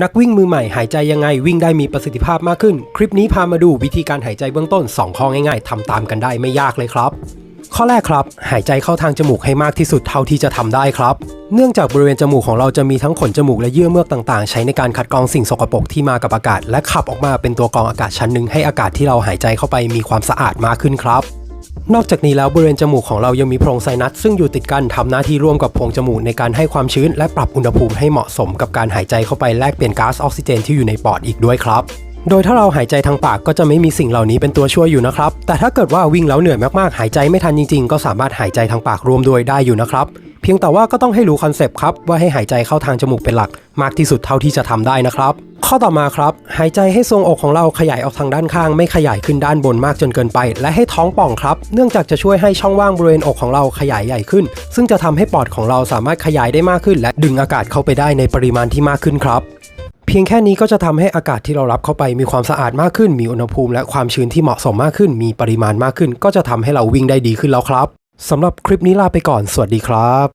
นักวิ่งมือใหม่หายใจยังไงวิ่งได้มีประสิทธิภาพมากขึ้น คลิปนี้พามาดูวิธีการหายใจเบื้องต้น 2 ข้อง่ายๆทำตามกันได้ไม่ยากเลยครับ ข้อแรกครับ หายใจเข้าทางจมูกให้มากที่สุดเท่าที่จะทำได้ครับ เนื่องจากบริเวณจมูกของเราจะมีทั้งขนจมูกและเยื่อเมือกต่างๆ ใช้ในการคัดกรองสิ่งสกปรกที่มากับอากาศ และขับออกมาเป็นตัวกรองอากาศชั้นหนึ่งให้อากาศที่เราหายใจเข้าไปมีความสะอาดมากขึ้นครับ นอกจากนี้แล้วบริเวณจมูกของเรายังมีโพรงไซนัสซึ่งอยู่ติดกันทำหน้าที่ร่วมกับโพรงจมูกในการให้ความชื้น และปรับอุณหภูมิให้เหมาะสมกับการหายใจเข้าไปแลกเปลี่ยนก๊าซออกซิเจนที่อยู่ในปอดอีกด้วยครับโดยถ้าเราหายใจทางปากก็จะไม่มีสิ่งเหล่านี้เป็นตัวช่วยอยู่นะครับ แต่ถ้าเกิดว่าวิ่งแล้วเหนื่อยมากๆ หายใจไม่ทันจริงๆ ก็สามารถหายใจทางปากรวมด้วยได้อยู่นะครับ เพียงแต่ว่าก็ต้องให้รู้คอนเซปต์ครับว่าให้หายใจเข้าทางจมูกเป็นหลัก มากที่สุดเท่าที่จะทำได้นะครับ ข้อต่อมาครับ หายใจให้ทรวงอกของเราขยายออกทางด้านข้าง ไม่ขยายขึ้นด้านบนมากจนเกินไป และให้ท้องป่องครับ เนื่องจากจะช่วยให้ช่องว่างบริเวณอกของเราขยายใหญ่ขึ้น ซึ่งจะทำให้ปอดของเราสามารถขยายได้มากขึ้น และดึงอากาศเข้าไปได้ในปริมาณที่มากขึ้นครับ เพียงแค่นี้ก็จะทำให้อากาศที่เรารับเข้าไปมีความสะอาดมากขึ้น มีอุณหภูมิและความชื้นที่เหมาะสมมากขึ้น มีปริมาณมากขึ้น ก็จะทำให้เราวิ่งได้ดีขึ้นแล้วครับสำหรับคลิปนี้ลาไปก่อน สวัสดีครับ